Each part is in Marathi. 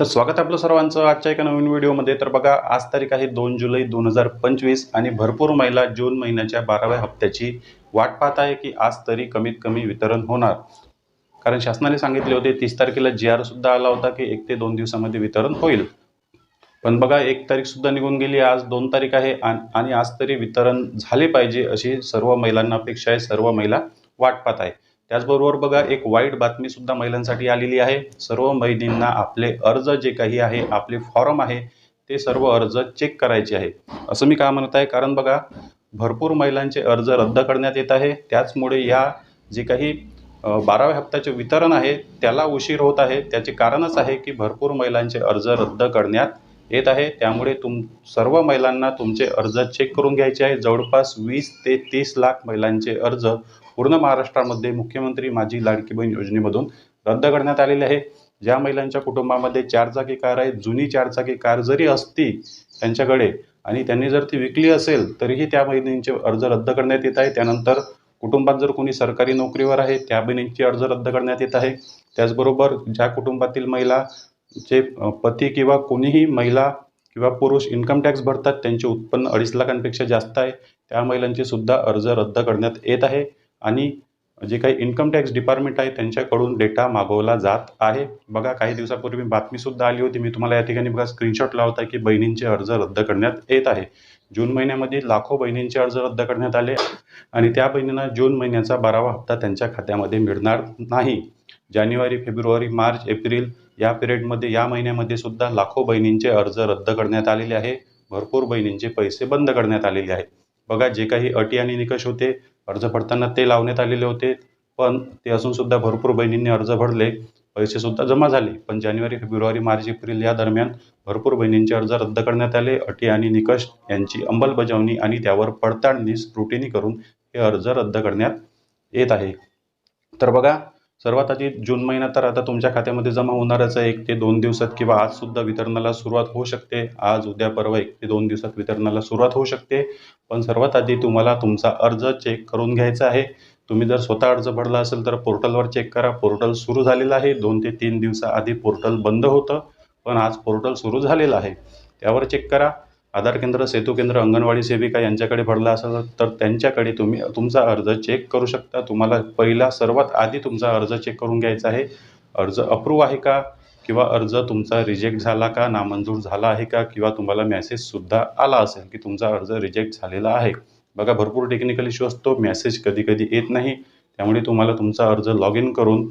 तर स्वागत आपलं सर्वांचं आजच्या एका नवीन व्हिडिओमध्ये. तर बघा आज तारीख आहे दोन जुलै दोन हजार पंचवीस आणि भरपूर महिला जून महिन्याच्या बाराव्या हप्त्याची वाट पाहत आहे की आज तरी कमीत कमी वितरण होणार. कारण शासनाने सांगितले होते तीस तारखेला जी आर सुद्धा आला होता की एक ते दोन दिवसामध्ये वितरण होईल. पण बघा एक तारीख सुद्धा निघून गेली आज दोन तारीख आहे आणि आज तरी वितरण झाले पाहिजे अशी सर्व महिलांना अपेक्षा आहे सर्व महिला वाट पाहत आहे. त्याचबरोबर बघा एक वाईट बातमी सुद्धा महिलांसाठी आलेली आहे. सर्व महिलांना आपले अर्ज जे काही आहे आपले फॉर्म आहे ते सर्व अर्ज चेक करायचे आहे असं मी का म्हणत आहे? कारण बघा भरपूर महिलांचे अर्ज रद्द करण्यात येत आहे. त्याचमुळे या जे काही बाराव्या हप्त्याचे वितरण आहे त्याला उशीर होत आहे. त्याचे कारणच आहे की भरपूर महिलांचे अर्ज रद्द करण्यात येत आहे. त्यामुळे तुम सर्व महिलांना तुमचे अर्ज चेक करून घ्यायचे आहे जवळपास वीस ते तीस लाख महिलांचे अर्ज पूर्ण महाराष्ट्रामध्ये मुख्यमंत्री माझी लाडकी बहीण योजनेमधून रद्द करण्यात आलेले आहे. ज्या महिलांच्या कुटुंबामध्ये चारचाकी कार आहे जुनी चारचाकी कार जरी असती त्यांच्याकडे आणि त्यांनी जर ती विकली असेल तरीही त्या महिलांचे अर्ज रद्द करण्यात येत आहे. त्यानंतर कुटुंबात जर कोणी सरकारी नोकरीवर आहे त्या बहिणींचे अर्ज रद्द करण्यात येत आहे. त्याचबरोबर ज्या कुटुंबातील महिला जे पती किंवा कोणीही महिला किंवा पुरुष इन्कम टॅक्स भरतात त्यांचे उत्पन्न अडीच लाखांपेक्षा जास्त आहे. त्या महिलांचे सुद्धा अर्ज रद्द करण्यात येत आहे. आणि जे काही इन्कम टॅक्स डिपार्टमेंट आहे त्यांच्याकडून डेटा मागवला जात आहे. बघा काही दिवसापूर्वी बातमीसुद्धा आली होती. मी तुम्हाला या ठिकाणी बघा स्क्रीनशॉट लावता की बहिणींचे अर्ज रद्द करण्यात येत आहे. जून महिन्यामध्ये लाखो बहिणींचे अर्ज रद्द करण्यात आले आणि त्या बहिणींना जून महिन्याचा बारावा हप्ता त्यांच्या खात्यामध्ये मिळणार नाही. जानेवारी फेब्रुवारी मार्च एप्रिल या पिरियडमध्ये या महिन्यामध्ये सुद्धा लाखो बहिणींचे अर्ज रद्द करण्यात आलेले आहे. भरपूर बहिणींचे पैसे बंद करण्यात आलेले आहे बघा जे काही अटी आणि निकष होते अर्ज भरताना ते लावण्यात आलेले होते पण ते असून सुद्धा भरपूर बहिणींनी अर्ज भरले. पैसे सुद्धा जमा झाले पण जानेवारी फेब्रुवारी मार्च एप्रिल या दरम्यान भरपूर बहिणींचे अर्ज रद्द करण्यात आले. अटी आणि निकष यांची अंमलबजावणी आणि त्यावर पडताळणी स्क्रुटिनी करून हे अर्ज रद्द करण्यात येत आहे. तर बघा सर्वात आधी जून महिना तर आता तुमच्या खात्यामध्ये जमा होणारच आहे. एक ते दोन दिवसात किंवा आज सुद्धा वितरणाला सुरुवात होऊ शकते. आज उद्या परवा एक ते दोन दिवसात वितरणाला सुरुवात होऊ शकते. पण सर्वात आधी तुम्हाला तुमचा अर्ज चेक करून घ्यायचा आहे. तुम्ही जर स्वतः अर्ज भरला असेल तर पोर्टलवर चेक करा. पोर्टल सुरू झालेलं आहे. दोन ते तीन दिवसाआधी पोर्टल बंद होतं. पण आज पोर्टल सुरू झालेलं आहे. त्यावर चेक करा. आधार केंद्र सेतू केंद्र अंगणवाडी सेविका यांच्याकडे भरला असेल तर त्यांच्याकडे तुम्ही तुमचा अर्ज चेक करू शकता. तुम्हाला पहिला सर्वात आधी तुमचा अर्ज चेक करून घ्यायचा आहे. अर्ज अप्रूव्ह आहे का? किंवा अर्ज तुमचा रिजेक्ट झाला का? नामंजूर झाला आहे का? किंवा तुम्हाला मेसेजसुद्धा आला असेल की तुमचा अर्ज रिजेक्ट झालेला आहे. बघा भरपूर टेक्निकल इश्यू असतो. मेसेज कधी कधी येत नाही. त्यामुळे तुम्हाला तुमचा अर्ज लॉग इन करून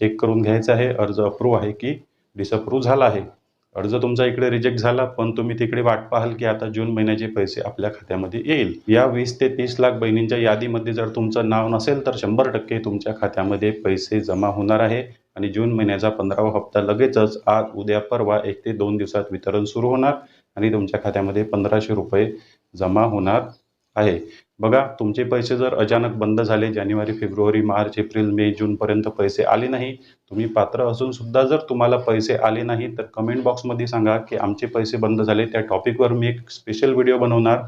चेक करून घ्यायचा आहे. अर्ज अप्रूव्ह आहे की डिसअप्रूव्ह झाला आहे. अर्ज तुमचा इकडे रिजेक्ट झाला पण तुम्ही तिकडे वाट पाहाल की आता जून महिन्याचे पैसे आपल्या खात्यामध्ये येईल. या वीस ते तीस लाख बहिणींच्या यादीमध्ये जर तुमचं नाव नसेल तर शंभर टक्के तुमच्या खात्यामध्ये पैसे जमा होणार आहे. आणि जून महिन्याचा पंधरावा हप्ता लगेचच आज उद्या परवा एक ते दोन दिवसात वितरण सुरू होणार. आणि तुमच्या खात्यामध्ये पंधराशे रुपये जमा होणार आहे. बघा तुमचे पैसे जर अचानक बंद झाले जानेवारी फेब्रुवारी मार्च एप्रिल मे जूनपर्यंत पैसे आले नाही तुम्ही पात्र असून सुद्धा जर तुम्हाला पैसे आले नाही तर कमेंट बॉक्समध्ये सांगा की आमचे पैसे बंद झाले. त्या टॉपिकवर मी एक स्पेशल व्हिडिओ बनवणार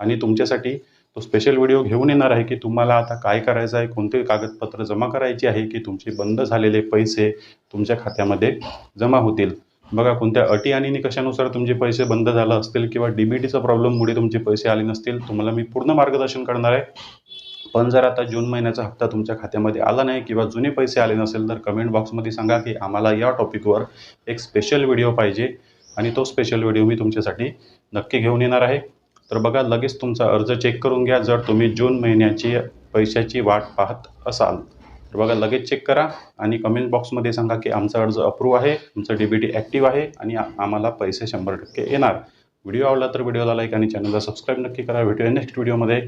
आणि तुमच्यासाठी तो स्पेशल व्हिडिओ घेऊन येणार आहे की तुम्हाला आता काय करायचं आहे कोणते कागदपत्र जमा करायची आहे की तुमचे बंद झालेले पैसे तुमच्या खात्यामध्ये जमा होतील. बघा कोणत्या अटी आणि निकषानुसार तुमचे पैसे बंद झालं असतील किंवा डी बी टीचा प्रॉब्लेममुळे तुमचे पैसे आले नसतील तुम्हाला मी पूर्ण मार्गदर्शन करणार आहे. पण जर आता जून महिन्याचा हप्ता तुमच्या खात्यामध्ये आला नाही किंवा जुने पैसे आले नसेल तर कमेंट बॉक्समध्ये सांगा की आम्हाला या टॉपिकवर एक स्पेशल व्हिडिओ पाहिजे आणि तो स्पेशल व्हिडिओ मी तुमच्यासाठी नक्की घेऊन येणार आहे. तर बघा लगेच तुमचा अर्ज चेक करून घ्या जर तुम्ही जून महिन्याची पैशाची वाट पाहत असाल. तर बघा लगेच चेक करा आणि कमेंट बॉक्समध्ये सांगा की आमचा अर्ज अप्रूव्ह आहे तुमचं डी बी टी ॲक्टिव्ह आहे आणि आम्हाला पैसे शंभर टक्के येणार. व्हिडिओ आवडला तर व्हिडिओला लाईक आणि चॅनलला सबस्क्राईब नक्की करा. भेटूया नेक्स्ट व्हिडिओमध्ये